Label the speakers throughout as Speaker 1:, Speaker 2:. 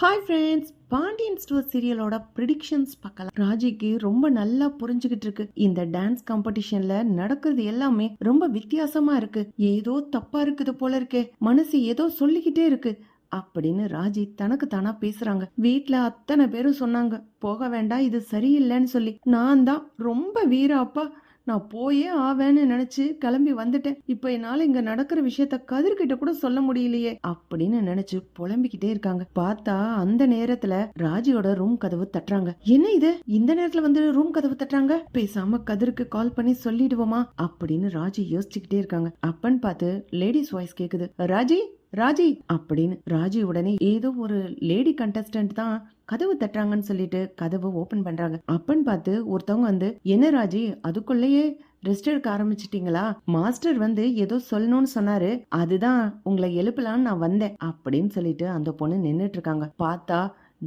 Speaker 1: Hi friends Pandian store சீரியலோட predictions பார்க்கலாம். ராஜிக்கு ரொம்ப நல்லா புரிஞ்சுக்கிட்டு இருக்கு. இந்த டான்ஸ் காம்படிஷன்ல நடக்கிறது எல்லாமே ரொம்ப வித்தியாசமா இருக்கு. ஏதோ தப்பா இருக்குது போல இருக்கே. மனசு ஏதோ சொல்லிக்கிட்டே இருக்கு. அப்படின்னு ராஜி தனக்கு தானா பேசுறாங்க. வீட்ல அத்தனை பேரும் சொன்னாங்க. போக வேண்டாம் இது சரியில்லைன்னு சொல்லி. நான் தான் ரொம்ப வீர அப்பா. நான் போயே ஆவேன்னு நினைச்சு கிளம்பி வந்துட்டேன். இப்ப என்னால இங்க நடக்கிற விஷயத்த கதிர்கிட்ட கூட சொல்ல முடியலையே அப்படின்னு நினைச்சு புலம்பிக்கிட்டே இருக்காங்க. பார்த்தா அந்த நேரத்துல ராஜியோட ரூம் கதவு தட்டுறாங்க. என்ன இது? இந்த நேரத்துல வந்து ரூம் கதவு தட்டுறாங்க? பேசாம கதிருக்கு கால் பண்ணி சொல்லிடுவோமா? அப்படின்னு ராஜி யோசிச்சுக்கிட்டே இருக்காங்க. அப்பன்னு பார்த்து லேடிஸ் வாய்ஸ் கேக்குது. ராஜி ராஜி அப்படின்னு ராஜி உடனே ஏதோ ஒரு லேடி கண்டஸ்டன்ட் தான் கதவு தட்டுறாங்கன்னு சொல்லிட்டு கதவு ஓபன் பண்றாங்க. அப்பன்னு பார்த்து ஒருத்தவங்க வந்து என்ன ராஜி அதுக்குள்ளேயே ரெஸ்ட் எடுக்க ஆரம்பிச்சிட்டீங்களா? மாஸ்டர் வந்து ஏதோ சொல்லணும்னு சொன்னாரு. அதுதான் உங்களை எழுப்பலான்னு நான் வந்தேன் அப்படின்னு சொல்லிட்டு அந்த பொண்ணு நின்றுட்டு இருக்காங்க. பார்த்தா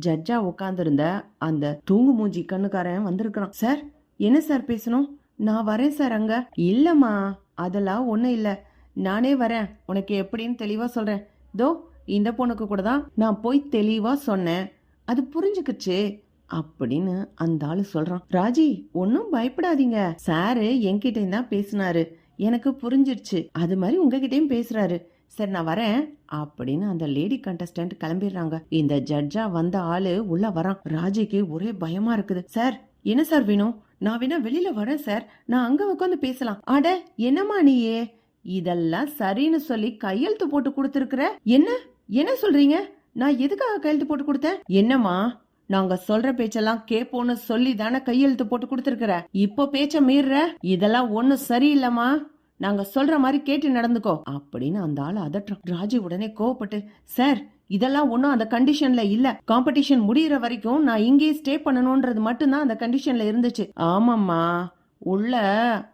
Speaker 1: ஜட்ஜா உட்காந்துருந்த அந்த தூங்கு மூஞ்சி கண்ணுக்காரன் வந்திருக்கிறான். சார் என்ன சார் பேசணும்? நான் வரேன் சார் அங்க. இல்லம்மா அதெல்லாம் ஒண்ணும் இல்லை. நானே வரேன். உனக்கு எப்படின்னு தெளிவாக சொல்கிறேன் தோ இந்த பொண்ணுக்கு கூட தான் நான் போய் தெளிவாக சொன்னேன். அது புரிஞ்சுக்கிச்சு. அப்படின்னு அந்த ஆள் சொல்கிறான் ராஜி ஒன்றும் பயப்படாதீங்க. சாரு என்கிட்டயும் தான் பேசினாரு. எனக்கு புரிஞ்சிருச்சு. அது மாதிரி உங்ககிட்டயும் பேசுறாரு. சரி நான் வரேன். அப்படின்னு அந்த லேடி கண்டஸ்டன்ட் கிளம்பிடுறாங்க. இந்த ஜட்ஜா வந்த ஆளு உள்ள வரான். ராஜிக்கு ஒரே பயமா இருக்குது. சார் என்ன சார் வேணும்? நான் வேணா வெளியில வரேன் சார். நான் அங்க உட்காந்து பேசலாம். அட என்னம்மா நீயே? இதெல்லாம் சரின்னு சொல்லி கையெழுத்து போட்டு கொடுத்துருக்குற? என்ன? என்ன சொல்றீங்க? நான் எதுக்காக கையெழுத்து போட்டு கொடுத்தேன்? என்னம்மா நாங்க சொல்ற பேச்செல்லாம் கேப்போன்னு சொல்லி தானே கையெழுத்து போட்டு கொடுத்துருக்குற? இப்போ பேச்ச மீறுற? இதெல்லாம் ஒண்ணும் சரியில்லைம்மா. நாங்க சொல்ற மாதிரி கேட்டு நடந்துக்கோ. அப்படின்னு அந்த ஆள் அதட்டுறோம் ராஜி உடனே கோவப்பட்டு சார் இதெல்லாம் ஒன்றும் அந்த கண்டிஷன்ல இல்ல. காம்படிஷன் முடியிற வரைக்கும் நான் இங்கேயே ஸ்டே பண்ணணும்ன்றது மட்டும்தான் அந்த கண்டிஷன்ல இருந்துச்சு. ஆமாம்மா. உள்ள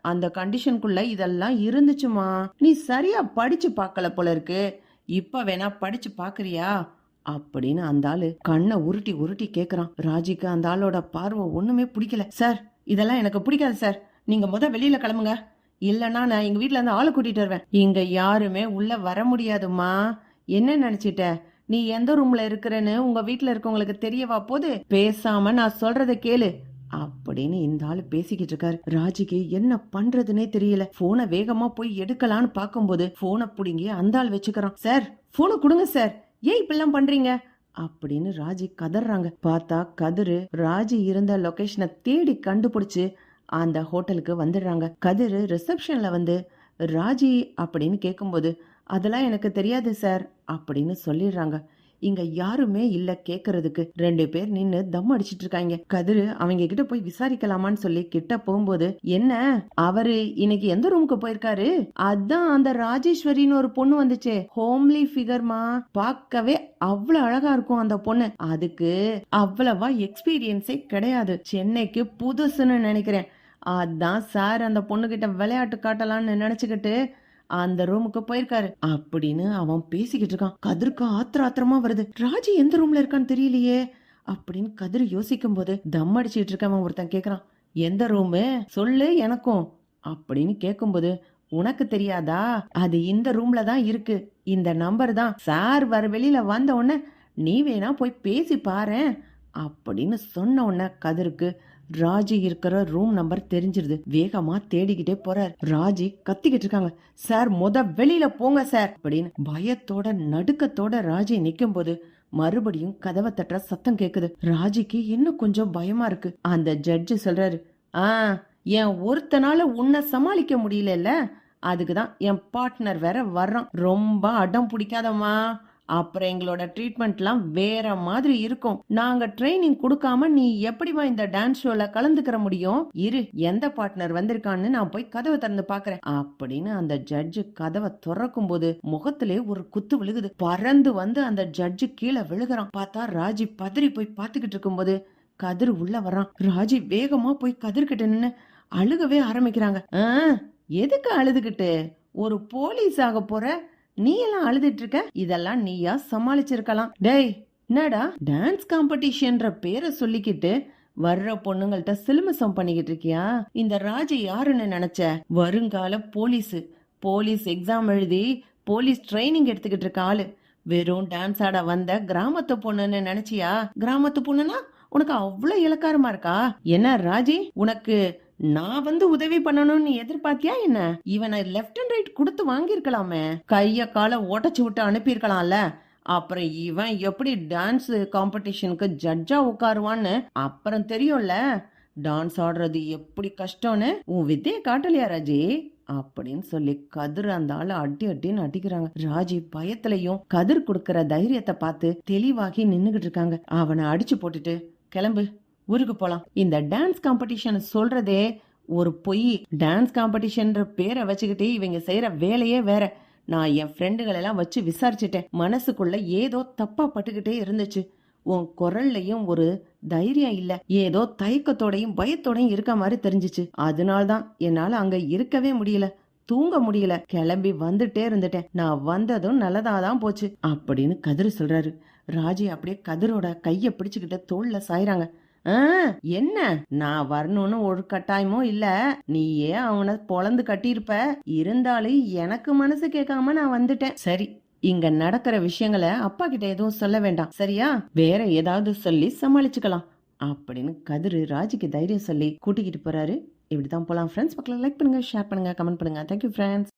Speaker 1: அந்த கண்டிஷனுக்குள்ள இதெல்லாம் இருந்துச்சுமா? நீ சரியா படிச்சு பார்க்கல போல இருக்கு. இப்ப வேணா படிச்சு பாக்குறியா அப்படின்னு அந்த ஆளு கண்ணை உருட்டி உருட்டி கேக்குறான். ராஜிக்கு அந்த ஆளோட பார்வை ஒண்ணுமே பிடிக்கல. சார் இதெல்லாம் எனக்கு பிடிக்காது சார். நீங்க முத வெளியில கிளம்புங்க. இல்லைன்னா நான் எங்க வீட்டுல இருந்து ஆளை கூட்டிட்டு வருவேன். இங்க யாருமே உள்ள வர முடியாதும்மா. என்ன நினைச்சிட்ட? நீ எந்த ரூம்ல இருக்கிறன்னு உங்க வீட்டுல இருக்கவங்களுக்கு தெரியவா போது? பேசாம நான் சொல்றத கேளு. அப்படின்னு இந்த ஆளு பேசிக்கிட்டு இருக்காரு. ராஜிக்கு என்ன பண்றதுன்னே தெரியல. போனை வேகமா போய் எடுக்கலான்னு பார்க்கும்போது போனை பிடுங்கி அந்த ஆள் வச்சுக்கிறான். சார் போனை கொடுங்க சார். ஏன் இப்படிலாம் பண்றீங்க? அப்படின்னு ராஜி கதறாங்க. பார்த்தா கதிரு ராஜி இருந்த லொகேஷனை தேடி கண்டுபிடிச்சு அந்த ஹோட்டலுக்கு வந்துடுறாங்க. கதிரு ரிசப்ஷன்ல வந்து ராஜி அப்படின்னு கேட்கும்போது அதெல்லாம் எனக்கு தெரியாது சார் அப்படின்னு சொல்லிடுறாங்க. இங்க யாருமே இல்ல கேக்குறதுக்கு. ரெண்டு பேர் நின்னு தம் அடிச்சிட்டு இருக்காங்க. கதிரு அவங்க கிட்ட போய் விசாரிக்கலாமான்னு சொல்லி கிட்ட போகும்போது என்ன? அவரு இன்னைக்கு எந்த ரூமுக்கு போயிருக்காரு? அதான் அந்த ராஜேஸ்வரின்னு ஒரு பொண்ணு வந்துச்சே. ஹோம்லி ஃபிகர்மா பார்க்கவே அவ்வளவு அழகா இருக்கும் அந்த பொண்ணு. அதுக்கு அவ்வளவா எக்ஸ்பீரியன்ஸே கிடையாது. சென்னைக்கு புதுசுன்னு நினைக்கிறேன். அதான் சார் அந்த பொண்ணுகிட்ட விளையாட்டு காட்டலாம்னு நினைச்சுக்கிட்டு அந்த ரூமுக்கு போயிருக்காரு. அப்படின்னு அவன் பேசிக்கிட்டு இருக்கான். கதிருக்கு ஆத்திர ஆத்திரமா வருது. ராஜி எந்த ரூம்ல இருக்கான்னு தெரியலையே. அப்படின்னு கதிர் யோசிக்கும் போது தம் அடிச்சுட்டு இருக்கவன் ஒருத்தன் கேக்குறான். எந்த ரூமு சொல்லு எனக்கும். அப்படின்னு கேட்கும்போது உனக்கு தெரியாதா? அது இந்த ரூம்ல தான் இருக்கு. இந்த நம்பர் தான். சார் வர வெளியில வந்த உடனே நீ வேணா போய் பேசி பாரு அப்படின்னு சொன்ன உடனே கதிருக்கு ராஜி இருக்கிற ரூம் நம்பர் தெரிஞ்சிருது. வேகமா தேடிக்கிட்டே போறார். ராஜி கத்திக்கிட்டு இருக்காங்க. சார் முத வெளியில போங்க சார். அப்படின்னு பயத்தோட நடுக்கத்தோட ராஜி நிக்கும் போது மறுபடியும் கதவை தட்டுற சத்தம் கேக்குது. ராஜிக்கு இன்னும் கொஞ்சம் பயமா இருக்கு. அந்த ஜட்ஜு சொல்றாரு ஆ என் ஒருத்தனால உன்னை சமாளிக்க முடியலல்ல. அதுக்குதான் என் பார்ட்னர் வேற வர்றான். ரொம்ப அடம் பிடிக்காதம்மா. அப்புறம் எங்களோட ட்ரீட்மெண்ட்லாம் வேற மாதிரி இருக்கும். நாங்க ட்ரைனிங் கொடுக்காம நீ எப்படிமா இந்த டான்ஸ் ஷோல கலந்துக்கிற முடியும்? இரு எந்த பார்ட்னர் வந்திருக்கான்னு நான் போய் கதவை திறந்து பாக்குறேன். அப்படின்னு அந்த ஜட்ஜு கதவை திறக்கும் போது முகத்திலே ஒரு குத்து விழுகுது. பறந்து வந்து அந்த ஜட்ஜு கீழே விழுகிறான். பார்த்தா ராஜி பதறி போய் பார்த்துக்கிட்டு இருக்கும்போது கதிர் உள்ள வரான் ராஜி வேகமா போய் கதிர்கிட்ட நின்னு அழுகவே ஆரம்பிக்கிறாங்க. "ஆ, எதுக்கு அழுதுகிட்டு? ஒரு போலீஸ் ஆக போற? நீ எல்லாம் அழுதுட்டு இருக்க இதெல்லாம் நீயா சமாளிச்சிருக்கலாம். டேய் என்னடா? டான்ஸ் காம்படிஷன்ற பேரை சொல்லிக்கிட்டு வர்ற பொண்ணுங்கள்ட்ட சிலுமிசம் பண்ணிக்கிட்டு இருக்கியா இந்த ராஜ யாருன்னு நினைச்ச? வருங்கால போலீஸ். போலீஸ் எக்ஸாம் எழுதி போலீஸ் ட்ரைனிங் எடுத்துக்கிட்டு இருக்க ஆளு. வெறும் டான்ஸ் ஆட வந்த கிராமத்து பொண்ணுன்னு நினைச்சியா? கிராமத்து பொண்ணுனா உனக்கு அவ்வளவு இலக்காரமா இருக்கா? என்ன ராஜி உனக்கு நான் வந்து உதவி பண்ணணும்னு எதிர்பார்த்தியா என்ன? இவனை லெஃப்ட் அண்ட் ரைட் கொடுத்து வாங்கியிருக்கலாமே. கைய காலை ஓட்டச்சு விட்டு அனுப்பியிருக்கலாம்ல. அப்புறம் இவன் எப்படி டான்ஸ் காம்படிஷனுக்கு ஜட்ஜா உட்காருவான்னு அப்புறம் தெரியும்ல. டான்ஸ் ஆடுறது எப்படி கஷ்டம்னு? உன் வித்தைய காட்டலையா ராஜி? அப்படின்னு சொல்லி கதிர் அந்த ஆள் அடி அடின்னு அடிக்கிறாங்க ராஜி பயத்திலையும் கதிர் கொடுக்கற தைரியத்தை பார்த்து தெளிவாகி நின்னுகிட்டு இருக்காங்க. அவனை அடிச்சு போட்டுட்டு கிளம்பு. ஊருக்கு போலாம். இந்த டான்ஸ் காம்படிஷன் சொல்றதே ஒரு பொய். டான்ஸ் காம்படிஷன்ற பேரை வச்சுக்கிட்டு இவங்க செய்யற வேலையே வேற. நான் என் ஃப்ரெண்டுகள் எல்லாம் வச்சு விசாரிச்சிட்டேன். மனசுக்குள்ள ஏதோ தப்பா பட்டுக்கிட்டே இருந்துச்சு. உன் குரல்லையும் ஒரு தைரியம் இல்ல. ஏதோ தயக்கத்தோடையும் பயத்தோடையும் இருக்க மாதிரி தெரிஞ்சுச்சு. அதனால்தான் என்னால அங்க இருக்கவே முடியல. தூங்க முடியல. கிளம்பி வந்துட்டே இருந்துட்டேன். நான் வந்ததும் நல்லதாதான் போச்சு. அப்படின்னு கதிர் சொல்றாரு. ராஜி அப்படியே கதிரோட கைய பிடிச்சுக்கிட்ட தோல்ல சாயிறாங்க. என்ன? நான் வரணும்னு ஒரு கட்டாயமும் இல்ல. நீயே அவனை பொழந்து கட்டியிருப்ப. இருந்தாலும் எனக்கு மனசு கேட்காம நான் வந்துட்டேன். சரி இங்க நடக்கிற விஷயங்களை அப்பா கிட்ட எதுவும் சொல்ல வேண்டாம். சரியா? வேற ஏதாவது சொல்லி சமாளிச்சுக்கலாம். அப்படின்னு கதிரு ராஜிக்கு தைரியம் சொல்லி கூட்டிக்கிட்டு போறாரு. இப்படிதான் போலாம். ஃப்ரெண்ட்ஸ் பக்கத்தில் லைக் பண்ணுங்க ஷேர் பண்ணுங்க கமெண்ட் பண்ணுங்க. Thank you friends